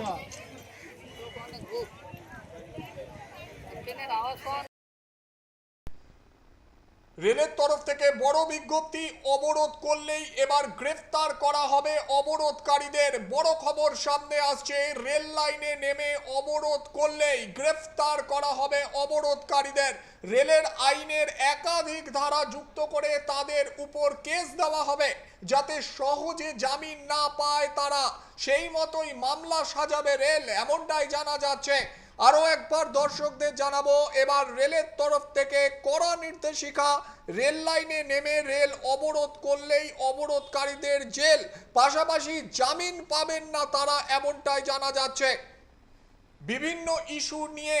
rồi. Cái này đó con রেলের তরফ থেকে বড় বিজ্ঞপ্তি, অবরোধ করলেই এবার গ্রেফতার করা হবে অবরোধকারীদের। বড় খবর সামনে আসছে, রেল লাইনে নেমে অবরোধ করলেই গ্রেফতার করা হবে অবরোধকারীদের। রেলের আইনের একাধিক ধারা যুক্ত করে তাদের উপর কেস দেওয়া হবে, যাতে সহজে জামিন না পায় তারা। সেই মতোই মামলা সাজাবে রেল, এমনটাই জানা যাচ্ছে। আরও একবার দর্শকদের জানাব, এবার রেলের তরফ থেকে কড়া নির্দেশিকা, রেল লাইনে নেমে রেল অবরোধ করলেই অবরোধকারীদের জেল, পাশাপাশি জামিন পাবেন না তারা এমনটাই জানা যাচ্ছে। বিভিন্ন ইস্যু নিয়ে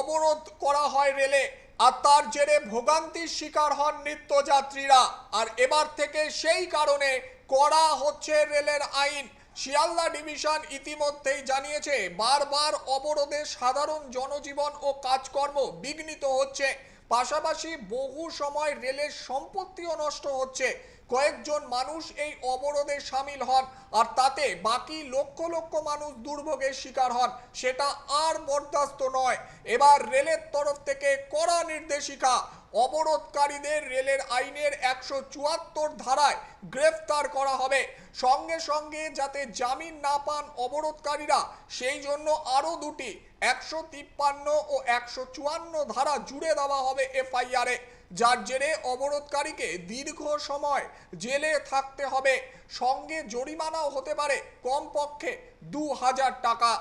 অবরোধ করা হয় রেলে, আর তার জেরে ভোগান্তির শিকার হন নিত্যযাত্রীরা। আর এবার থেকে সেই কারণে করা হচ্ছে রেলের আইন শিয়ালদা ডিভিশন ইতিমধ্যেই জানিয়েছে, বারবার অবরোধে সাধারণ জনজীবন ও কাজকর্ম বিঘ্নিত হচ্ছে। পাশাপাশি বহু সময় রেলের সম্পত্তিও নষ্ট হচ্ছে। কয়েকজন মানুষ এই অবরোধে সামিল হন আর তাতে বাকি লক্ষ লক্ষ মানুষ দুর্ভোগের শিকার হন, সেটা আর বরদাস্ত নয়। এবার রেলের তরফ থেকে কড়া নির্দেশিকা অবরোধকারীদের রেলের আইনের একশো চুয়াত্তর ধারায় গ্রেফতার করা হবে। সঙ্গে সঙ্গে যাতে জামিন না পান অবরোধকারীরা, সেই জন্য আরও দুটি, একশো তিপ্পান্ন ও একশো চুয়ান্ন ধারা জুড়ে দেওয়া হবে এফআইআরে যার জেরে অবরোধকারীকে দীর্ঘ সময় জেলে থাকতে হবে। সঙ্গে জরিমানাও হতে পারে কমপক্ষে দু হাজার টাকা।